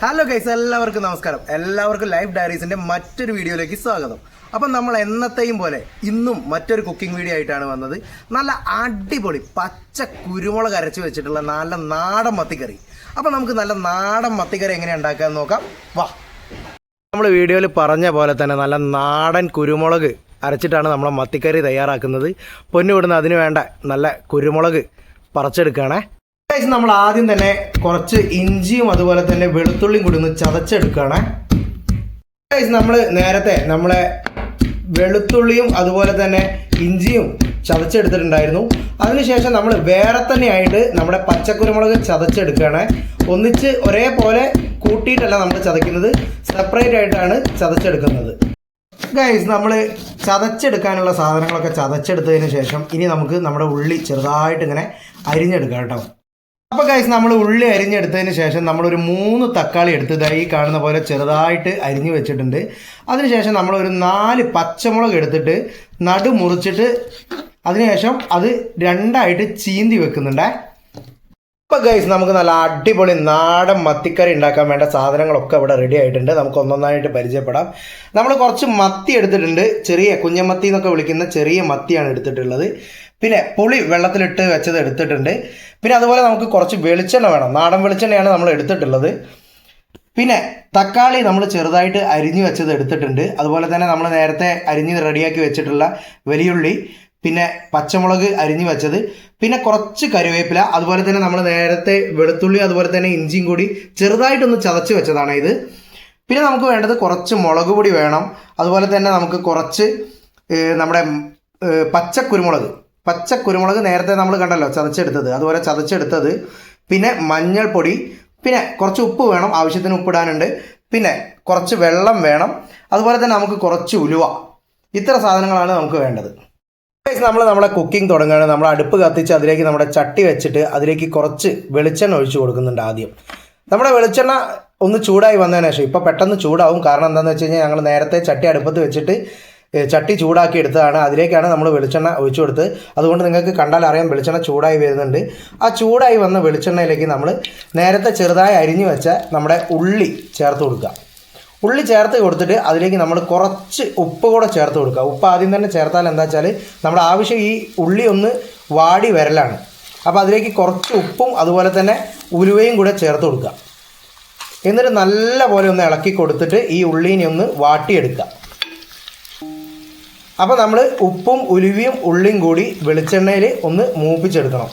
Hello guys എല്ലാവർക്കും നമസ്കാരം. എല്ലാവർക്കും ലൈഫ് ഡയറീസിന്റെ മറ്റൊരു വീഡിയോയിലേക്ക് സ്വാഗതം. അപ്പം നമ്മൾ എന്നത്തെയും പോലെ ഇന്നും മറ്റൊരു കുക്കിംഗ് വീഡിയോ ആയിട്ടാണ് വന്നത്. നല്ല അടിപൊളി പച്ച കുരുമുളക് അരച്ച് വെച്ചിട്ടുള്ള നല്ല നാടൻ മത്തിക്കറി. അപ്പം നമുക്ക് നല്ല നാടൻ മത്തിക്കറി എങ്ങനെ ഉണ്ടാക്കാമെന്ന് നോക്കാം. വാ. നമ്മൾ വീഡിയോയിൽ പറഞ്ഞ പോലെ തന്നെ നല്ല നാടൻ കുരുമുളക് അരച്ചിട്ടാണ് നമ്മൾ മത്തിക്കറി തയ്യാറാക്കുന്നത്. പൊന്നു വിടുന്ന അതിന് വേണ്ട നല്ല കുരുമുളക് പറിച്ചെടുക്കുകയാണേ. ഗൈസ് നമ്മൾ ആദ്യം തന്നെ കുറച്ച് ഇഞ്ചിയും അതുപോലെ തന്നെ വെളുത്തുള്ളിയും കൂടി ഒന്ന് ചതച്ചെടുക്കുകയാണ്. ഗൈസ് നമ്മൾ നേരത്തെ നമ്മളെ വെളുത്തുള്ളിയും അതുപോലെ തന്നെ ഇഞ്ചിയും ചതച്ചെടുത്തിട്ടുണ്ടായിരുന്നു. അതിനുശേഷം നമ്മൾ വേറെ തന്നെയായിട്ട് നമ്മുടെ പച്ചക്കുരുമുളക് ചതച്ചെടുക്കുകയാണ്. ഒന്നിച്ച് ഒരേപോലെ കൂട്ടിയിട്ടല്ല നമ്മൾ ചതയ്ക്കുന്നത്. സെപ്പറേറ്റ് ആയിട്ടാണ് ചതച്ചെടുക്കുന്നത്. ഗൈസ് നമ്മൾ ചതച്ചെടുക്കാനുള്ള സാധനങ്ങളൊക്കെ ചതച്ചെടുത്തതിന് ശേഷം ഇനി നമുക്ക് നമ്മുടെ ഉള്ളി ചെറുതായിട്ട് ഇങ്ങനെ അരിഞ്ഞെടുക്കാം കേട്ടോ. അപ്പോൾ ഗൈസ് നമ്മൾ ഉള്ളി അരിഞ്ഞെടുത്തതിന് ശേഷം നമ്മൾ ഒരു മൂന്ന് തക്കാളി എടുത്ത് ഈ കാണുന്ന പോലെ ചെറുതായിട്ട് അരിഞ്ഞു വെച്ചിട്ടുണ്ട്. അതിനുശേഷം ഒരു നാല് പച്ചമുളക് എടുത്തിട്ട് നടു മുറിച്ചിട്ട് അതിനുശേഷം അത് രണ്ടായിട്ട് ചീന്തി വെക്കുന്നുണ്ടേ. അപ്പോൾ ഗൈസ് നമുക്ക് നല്ല അടിപൊളി നാടൻ മത്തിക്കറി ഉണ്ടാക്കാൻ വേണ്ട സാധനങ്ങളൊക്കെ ഇവിടെ റെഡി ആയിട്ടുണ്ട്. നമുക്ക് ഒന്നൊന്നായിട്ട് പരിചയപ്പെടാം. നമ്മൾ കുറച്ച് മത്തി എടുത്തിട്ടുണ്ട്. ചെറിയ കുഞ്ഞമത്തി എന്നൊക്കെ വിളിക്കുന്ന ചെറിയ മത്തിയാണ് എടുത്തിട്ടുള്ളത്. പിന്നെ പുളി വെള്ളത്തിലിട്ട് വെച്ചത് എടുത്തിട്ടുണ്ട്. പിന്നെ അതുപോലെ നമുക്ക് കുറച്ച് വെളിച്ചെണ്ണ വേണം. നാടൻ വെളിച്ചെണ്ണയാണ് നമ്മൾ എടുത്തിട്ടുള്ളത്. പിന്നെ തക്കാളി നമ്മൾ ചെറുതായിട്ട് അരിഞ്ഞു വെച്ചത് എടുത്തിട്ടുണ്ട്. അതുപോലെ തന്നെ നമ്മൾ നേരത്തെ അരിഞ്ഞ് റെഡിയാക്കി വെച്ചിട്ടുള്ള വലിയുള്ളി പിന്നെ പച്ചമുളക് അരിഞ്ഞു വെച്ചത് പിന്നെ കുറച്ച് കരുവേപ്പില അതുപോലെ തന്നെ നമ്മൾ നേരത്തെ വെളുത്തുള്ളി അതുപോലെ തന്നെ ഇഞ്ചിയും കൂടി ചെറുതായിട്ടൊന്ന് ചതച്ച് വെച്ചതാണ് ഇത്. പിന്നെ നമുക്ക് വേണ്ടത് കുറച്ച് മുളക് പൊടി വേണം. അതുപോലെ തന്നെ നമുക്ക് കുറച്ച് നമ്മുടെ ഏഹ്, പച്ചക്കുരുമുളക് പച്ചക്കുരുമുളക് നേരത്തെ നമ്മൾ കണ്ടല്ലോ ചതച്ചെടുത്തത്. അതുപോലെ ചതച്ചെടുത്തത്. പിന്നെ മഞ്ഞൾപ്പൊടി പിന്നെ കുറച്ച് ഉപ്പ് വേണം ആവശ്യത്തിന് ഉപ്പിടാനുണ്ട്. പിന്നെ കുറച്ച് വെള്ളം വേണം. അതുപോലെ തന്നെ നമുക്ക് കുറച്ച് ഉലുവ. ഇത്ര സാധനങ്ങളാണ് നമുക്ക് വേണ്ടത്. നമ്മൾ നമ്മുടെ കുക്കിംഗ് തുടങ്ങുകയാണ് നമ്മൾ അടുപ്പ് കത്തിച്ച് അതിലേക്ക് നമ്മുടെ ചട്ടി വെച്ചിട്ട് അതിലേക്ക് കുറച്ച് വെളിച്ചെണ്ണ ഒഴിച്ചു കൊടുക്കുന്നുണ്ട് ആദ്യം. നമ്മുടെ വെളിച്ചെണ്ണ ഒന്ന് ചൂടായി വന്നതിന് ശേഷം ഇപ്പോൾ പെട്ടെന്ന് ചൂടാവും. കാരണം എന്താണെന്ന് വെച്ച് കഴിഞ്ഞാൽ ഞങ്ങൾ നേരത്തെ ചട്ടി അടുപ്പത്ത് വെച്ചിട്ട് ചട്ടി ചൂടാക്കി എടുത്തതാണ്. അതിലേക്കാണ് നമ്മൾ വെളിച്ചെണ്ണ ഒഴിച്ചു കൊടുത്ത്. അതുകൊണ്ട് നിങ്ങൾക്ക് കണ്ടാൽ അറിയാം വെളിച്ചെണ്ണ ചൂടായി വരുന്നുണ്ട്. ആ ചൂടായി വന്ന വെളിച്ചെണ്ണയിലേക്ക് നമ്മൾ നേരത്തെ ചെറുതായി അരിഞ്ഞു വെച്ച നമ്മുടെ ഉള്ളി ചേർത്ത് കൊടുക്കുക. ഉള്ളി ചേർത്ത് കൊടുത്തിട്ട് അതിലേക്ക് നമ്മൾ കുറച്ച് ഉപ്പ് കൂടെ ചേർത്ത് കൊടുക്കുക. ഉപ്പ് ആദ്യം തന്നെ ചേർത്താൽ എന്താ വെച്ചാൽ നമ്മുടെ ആവശ്യം ഈ ഉള്ളി ഒന്ന് വാടി വരലാണ്. അപ്പോൾ അതിലേക്ക് കുറച്ച് ഉപ്പും അതുപോലെ തന്നെ ഉലുവയും കൂടെ ചേർത്ത് കൊടുക്കുക. എന്നിട്ട് നല്ല പോലെ ഒന്ന് ഇളക്കി കൊടുത്തിട്ട് ഈ ഉള്ളീനെ ഒന്ന് വാട്ടിയെടുക്കുക. അപ്പോൾ നമ്മൾ ഉപ്പും ഉലുവിയും ഉള്ളിയും കൂടി വെളിച്ചെണ്ണയിൽ ഒന്ന് മൂപ്പിച്ചെടുക്കണം.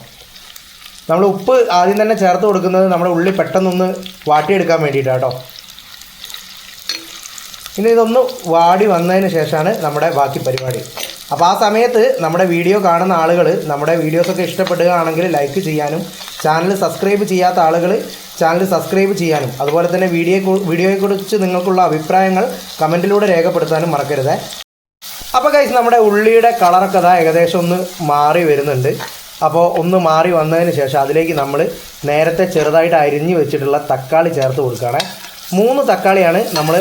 നമ്മൾ ഉപ്പ് ആദ്യം തന്നെ ചേർത്ത് കൊടുക്കുന്നത് നമ്മുടെ ഉള്ളി പെട്ടെന്നൊന്ന് വാട്ടിയെടുക്കാൻ വേണ്ടിയിട്ടാണ് കേട്ടോ ഇനി ഇതൊന്ന് വാടി വന്നതിന് ശേഷമാണ് നമ്മുടെ ബാക്കി പരിപാടി. അപ്പോൾ ആ സമയത്ത് നമ്മുടെ വീഡിയോ കാണുന്ന ആളുകൾ നമ്മുടെ വീഡിയോസൊക്കെ ഇഷ്ടപ്പെടുകയാണെങ്കിൽ ലൈക്ക് ചെയ്യാനും ചാനൽ സബ്സ്ക്രൈബ് ചെയ്യാത്ത ആളുകൾ ചാനൽ സബ്സ്ക്രൈബ് ചെയ്യാനും അതുപോലെ തന്നെ വീഡിയോ വീഡിയോയെക്കുറിച്ച് നിങ്ങൾക്കുള്ള അഭിപ്രായങ്ങൾ കമന്റിലൂടെ രേഖപ്പെടുത്താനും മറക്കരുതേ. അപ്പോൾ കൈസ് നമ്മുടെ ഉള്ളിയുടെ കളറൊക്കെ അതാ ഏകദേശം ഒന്ന് മാറി വരുന്നുണ്ട്. അപ്പോൾ ഒന്ന് മാറി വന്നതിന് ശേഷം അതിലേക്ക് നമ്മൾ നേരത്തെ ചെറുതായിട്ട് അരിഞ്ഞു വെച്ചിട്ടുള്ള തക്കാളി ചേർത്ത് കൊടുക്കുകയാണ്. മൂന്ന് തക്കാളിയാണ് നമ്മൾ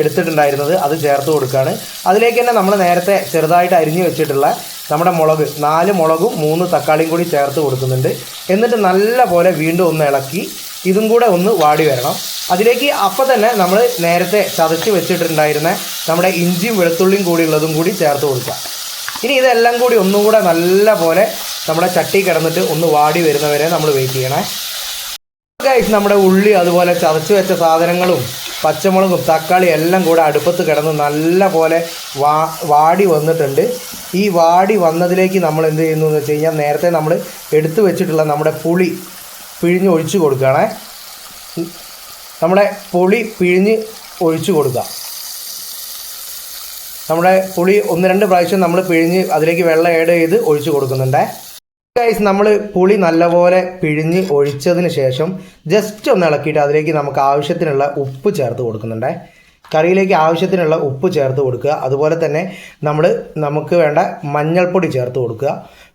എടുത്തിട്ടുണ്ടായിരുന്നത് അത് ചേർത്ത് കൊടുക്കുകയാണ്. അതിലേക്ക് തന്നെ നമ്മൾ നേരത്തെ ചെറുതായിട്ട് അരിഞ്ഞു വെച്ചിട്ടുള്ള നമ്മുടെ മുളക് നാല് മുളകും മൂന്ന് തക്കാളിയും കൂടി ചേർത്ത് കൊടുക്കുന്നുണ്ട്. എന്നിട്ട് നല്ല പോലെ വീണ്ടും ഒന്ന് ഇളക്കി ഇതും കൂടെ ഒന്ന് വാടി വരണം. അതിലേക്ക് അപ്പം തന്നെ നമ്മൾ നേരത്തെ ചതച്ച് വെച്ചിട്ടുണ്ടായിരുന്ന നമ്മുടെ ഇഞ്ചിയും വെളുത്തുള്ളിയും കൂടി ഉള്ളതും കൂടി ചേർത്ത് കൊടുക്കാം ഇനി ഇതെല്ലാം കൂടി ഒന്നും കൂടെ നല്ല പോലെ നമ്മുടെ ചട്ടി കിടന്നിട്ട് ഒന്ന് വാടി വരുന്നവരെ നമ്മൾ വെയിറ്റ് ചെയ്യണേ. ഗൈസ് നമ്മുടെ ഉള്ളി അതുപോലെ ചതച്ച് വെച്ച സാധനങ്ങളും പച്ചമുളകും തക്കാളി എല്ലാം കൂടെ അടുപ്പത്ത് കിടന്ന് നല്ല പോലെ വാ വാടി വന്നിട്ടുണ്ട്. ഈ വാടി വന്നതിലേക്ക് നമ്മൾ എന്ത് ചെയ്യുന്നു എന്ന് വെച്ച് കഴിഞ്ഞാൽ നേരത്തെ നമ്മൾ എടുത്തു വെച്ചിട്ടുള്ള നമ്മുടെ പുളി പിഴിഞ്ഞ് ഒഴിച്ച് കൊടുക്കുകയാണേ. നമ്മുടെ പുളി പിഴിഞ്ഞ് ഒഴിച്ച് കൊടുക്കുക. നമ്മുടെ പുളി ഒന്ന് രണ്ട് പ്രാവശ്യം നമ്മൾ പിഴിഞ്ഞ് അതിലേക്ക് വെള്ളം ആഡ് ചെയ്ത് ഒഴിച്ച് കൊടുക്കുന്നുണ്ടേ. ഗൈസ് നമ്മൾ പുളി നല്ലപോലെ പിഴിഞ്ഞ് ഒഴിച്ചതിന് ശേഷം ജസ്റ്റ് ഒന്ന് ഇളക്കിയിട്ട് അതിലേക്ക് നമുക്ക് ആവശ്യത്തിനുള്ള ഉപ്പ് ചേർത്ത് കൊടുക്കുന്നുണ്ടേ. കറിയിലേക്ക് ആവശ്യത്തിനുള്ള ഉപ്പ് ചേർത്ത് കൊടുക്കുക. അതുപോലെ തന്നെ നമ്മൾ നമുക്ക് വേണ്ട മഞ്ഞൾപ്പൊടി ചേർത്ത് കൊടുക്കുക.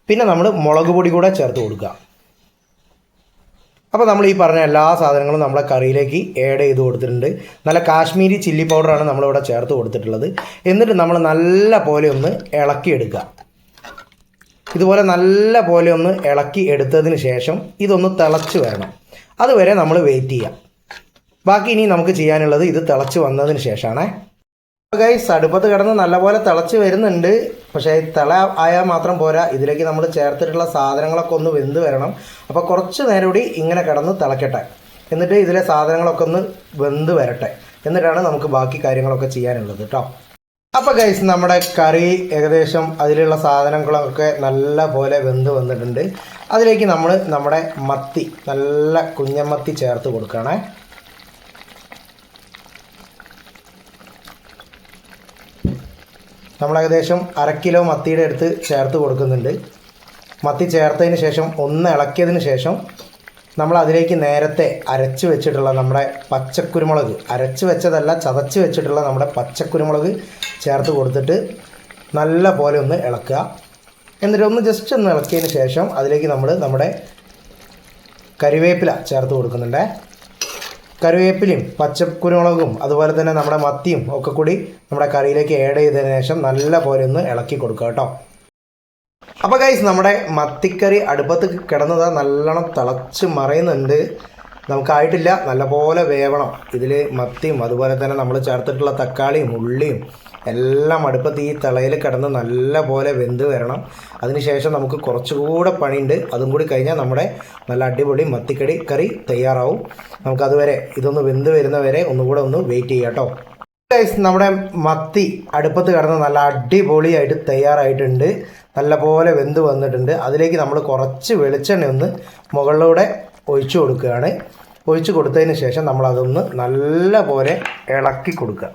പിന്നെ നമ്മൾ മുളക് പൊടി കൂടെ ചേർത്ത് കൊടുക്കുക. അപ്പോൾ നമ്മൾ ഈ പറഞ്ഞ എല്ലാ സാധനങ്ങളും നമ്മളെ കറിയിലേക്ക് ആഡ് ചെയ്ത് കൊടുത്തിട്ടുണ്ട്. നല്ല കാശ്മീരി ചില്ലി പൗഡറാണ് നമ്മളിവിടെ ചേർത്ത് കൊടുത്തിട്ടുള്ളത്. എന്നിട്ട് നമ്മൾ നല്ല പോലെ ഒന്ന് ഇളക്കിയെടുക്കുക ഇതുപോലെ നല്ല പോലെ ഒന്ന് ഇളക്കി എടുത്തതിന് ശേഷം ഇതൊന്ന് തിളച്ച് വരണം. അതുവരെ നമ്മൾ വെയിറ്റ് ചെയ്യാം ബാക്കി ഇനി നമുക്ക് ചെയ്യാനുള്ളത് ഇത് തിളച്ച് വന്നതിന് ശേഷമാണേ. ഗൈസ് അടുപ്പത്ത് കിടന്ന് നല്ലപോലെ തിളച്ച് വരുന്നുണ്ട്. പക്ഷേ തിള ആയാൽ മാത്രം പോരാ. ഇതിലേക്ക് നമ്മൾ ചേർത്തിട്ടുള്ള സാധനങ്ങളൊക്കെ ഒന്ന് വെന്ത് വരണം. അപ്പോൾ കുറച്ച് നേരം കൂടി ഇങ്ങനെ കിടന്ന് തിളക്കട്ടെ. എന്നിട്ട് ഇതിലെ സാധനങ്ങളൊക്കെ ഒന്ന് വെന്ത് വരട്ടെ. എന്നിട്ടാണ് നമുക്ക് ബാക്കി കാര്യങ്ങളൊക്കെ ചെയ്യാനുള്ളത് കേട്ടോ അപ്പോൾ ഗൈസ് നമ്മുടെ കറി ഏകദേശം അതിലുള്ള സാധനങ്ങളൊക്കെ നല്ല പോലെ വെന്ത് വന്നിട്ടുണ്ട്. അതിലേക്ക് നമ്മൾ നമ്മുടെ മത്തി നല്ല കുഞ്ഞമത്തി ചേർത്ത് കൊടുക്കണേ. നമ്മൾ ഏകദേശം അര കിലോ മത്തിയുടെ അടുത്ത് ചേർത്ത് കൊടുക്കുന്നുണ്ട്. മത്തി ചേർത്തതിന് ശേഷം ഒന്ന് ഇളക്കിയതിന് ശേഷം നമ്മൾ അതിലേക്ക് നേരത്തെ അരച്ച് വെച്ചിട്ടുള്ള നമ്മുടെ പച്ചക്കുരുമുളക് അരച്ച് വെച്ചതല്ല ചതച്ച് വെച്ചിട്ടുള്ള നമ്മുടെ പച്ചക്കുരുമുളക് ചേർത്ത് കൊടുത്തിട്ട് നല്ല പോലെ ഒന്ന് ഇളക്കുക. എന്നിട്ട് ഒന്ന് ജസ്റ്റ് ഒന്ന് ഇളക്കിയതിന് ശേഷം അതിലേക്ക് നമ്മൾ നമ്മുടെ കരിവേപ്പില ചേർത്ത് കൊടുക്കുന്നുണ്ടേ. കറിവേപ്പിലയും പച്ചക്കുരുമുളകും അതുപോലെ തന്നെ നമ്മുടെ മത്തിയും ഒക്കെ കൂടി നമ്മുടെ കറിയിലേക്ക് ആഡ് ചെയ്തതിന് ശേഷം നല്ല പോലെ ഒന്ന് ഇളക്കി കൊടുക്കുക കേട്ടോ. അപ്പോൾ ഗൈസ് നമ്മുടെ മത്തിക്കറി അടുപ്പത്ത് കിടന്നത് നല്ലോണം തിളച്ച് മറയുന്നുണ്ട്. നമുക്കായിട്ടില്ല നല്ലപോലെ വേവണം. ഇതിൽ മത്തിയും അതുപോലെ തന്നെ നമ്മൾ ചേർത്തിട്ടുള്ള തക്കാളിയും ഉള്ളിയും എല്ലാം അടുപ്പത്ത് ഈ തിളയിൽ കിടന്ന് നല്ല പോലെ വെന്ത് വരണം. അതിനുശേഷം നമുക്ക് കുറച്ചുകൂടെ പണിയുണ്ട്. അതും കൂടി കഴിഞ്ഞാൽ നമ്മുടെ നല്ല അടിപൊളി മത്തിക്കടി കറി തയ്യാറാവും. നമുക്കതുവരെ ഇതൊന്ന് വെന്ത് വരുന്നവരെ ഒന്നുകൂടെ ഒന്ന് വെയിറ്റ് ചെയ്യാം കേട്ടോ. നമ്മുടെ മത്തി അടുപ്പത്ത് കിടന്ന് നല്ല അടിപൊളിയായിട്ട് തയ്യാറായിട്ടുണ്ട്. നല്ലപോലെ വെന്ത് വന്നിട്ടുണ്ട്. അതിലേക്ക് നമ്മൾ കുറച്ച് വെളിച്ചെണ്ണ ഒന്ന് മുകളിലൂടെ ഒഴിച്ചു കൊടുക്കുകയാണ്. ഒഴിച്ചു കൊടുത്തതിന് ശേഷം നമ്മളതൊന്ന് നല്ല പോലെ ഇളക്കി കൊടുക്കുക.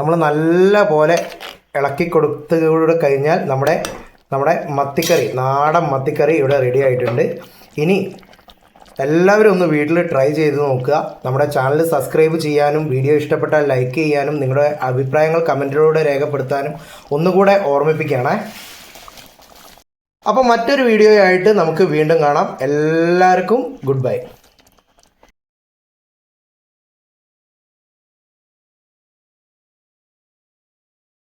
നമ്മൾ നല്ല പോലെ ഇളക്കി കൊടുത്തുകൂടെ കഴിഞ്ഞാൽ നമ്മുടെ നമ്മുടെ മത്തിക്കറി നാടൻ മത്തിക്കറി ഇവിടെ റെഡി ആയിട്ടുണ്ട്. ഇനി എല്ലാവരും ഒന്ന് വീട്ടിൽ ട്രൈ ചെയ്ത് നോക്കുക. നമ്മുടെ ചാനൽ സബ്സ്ക്രൈബ് ചെയ്യാനും വീഡിയോ ഇഷ്ടപ്പെട്ടാൽ ലൈക്ക് ചെയ്യാനും നിങ്ങളുടെ അഭിപ്രായങ്ങൾ കമന്റിലൂടെ രേഖപ്പെടുത്താനും ഒന്നുകൂടെ ഓർമ്മിപ്പിക്കുകയാണേ. അപ്പോൾ മറ്റൊരു വീഡിയോ ആയിട്ട് നമുക്ക് വീണ്ടും കാണാം. എല്ലാവർക്കും ഗുഡ് ബൈ